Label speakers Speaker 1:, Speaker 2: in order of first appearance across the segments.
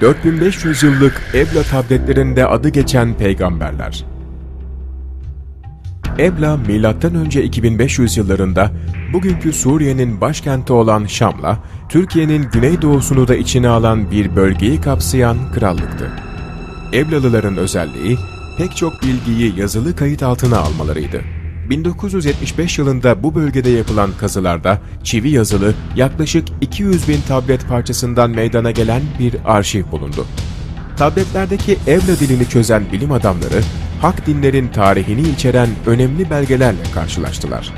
Speaker 1: 4500 yıllık Ebla tabletlerinde adı geçen peygamberler. Ebla M.Ö. 2500 yıllarında bugünkü Suriye'nin başkenti olan Şam'la Türkiye'nin güneydoğusunu da içine alan bir bölgeyi kapsayan krallıktı. Eblalıların özelliği pek çok bilgiyi yazılı kayıt altına almalarıydı. 1975 yılında bu bölgede yapılan kazılarda çivi yazılı yaklaşık 200 bin tablet parçasından meydana gelen bir arşiv bulundu. Tabletlerdeki Evla dilini çözen bilim adamları, hak dinlerin tarihini içeren önemli belgelerle karşılaştılar.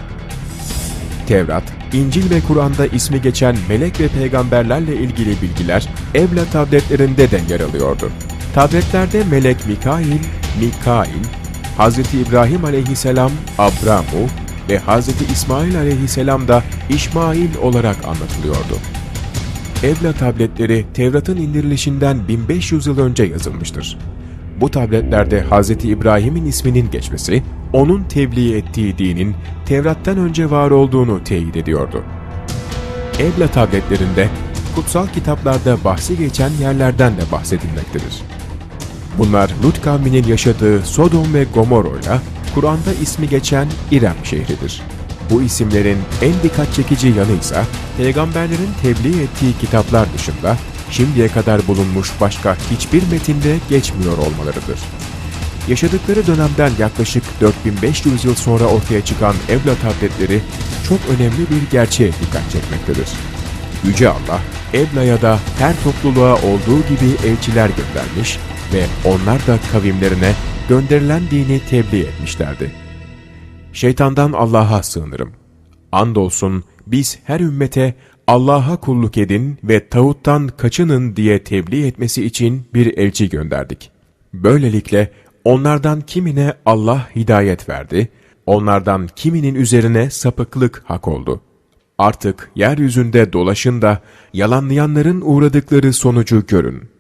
Speaker 1: Tevrat, İncil ve Kur'an'da ismi geçen melek ve peygamberlerle ilgili bilgiler Evla tabletlerinde de yer alıyordu. Tabletlerde melek Mikail, Mikail, Hz. İbrahim aleyhisselam Abramu ve Hz. İsmail aleyhisselam da İşmail olarak anlatılıyordu. Evla tabletleri Tevrat'ın indirilişinden 1500 yıl önce yazılmıştır. Bu tabletlerde Hz. İbrahim'in isminin geçmesi, onun tebliğ ettiği dinin Tevrat'tan önce var olduğunu teyit ediyordu. Evla tabletlerinde kutsal kitaplarda bahsi geçen yerlerden de bahsedilmektedir. Bunlar Lut kavminin yaşadığı Sodom ve Gomorra'yla Kur'an'da ismi geçen İrem şehridir. Bu isimlerin en dikkat çekici yanı ise peygamberlerin tebliğ ettiği kitaplar dışında şimdiye kadar bulunmuş başka hiçbir metinde geçmiyor olmalarıdır. Yaşadıkları dönemden yaklaşık 4500 yıl sonra ortaya çıkan Evla tabletleri çok önemli bir gerçeğe dikkat çekmektedir. Yüce Allah, Ebla'ya da her topluluğa olduğu gibi elçiler göndermiş ve onlar da kavimlerine gönderilen dini tebliğ etmişlerdi. Şeytandan Allah'a sığınırım. Andolsun biz her ümmete Allah'a kulluk edin ve tağuttan kaçının diye tebliğ etmesi için bir elçi gönderdik. Böylelikle onlardan kimine Allah hidayet verdi, onlardan kiminin üzerine sapıklık hak oldu. Artık yeryüzünde dolaşın da yalanlayanların uğradıkları sonucu görün.''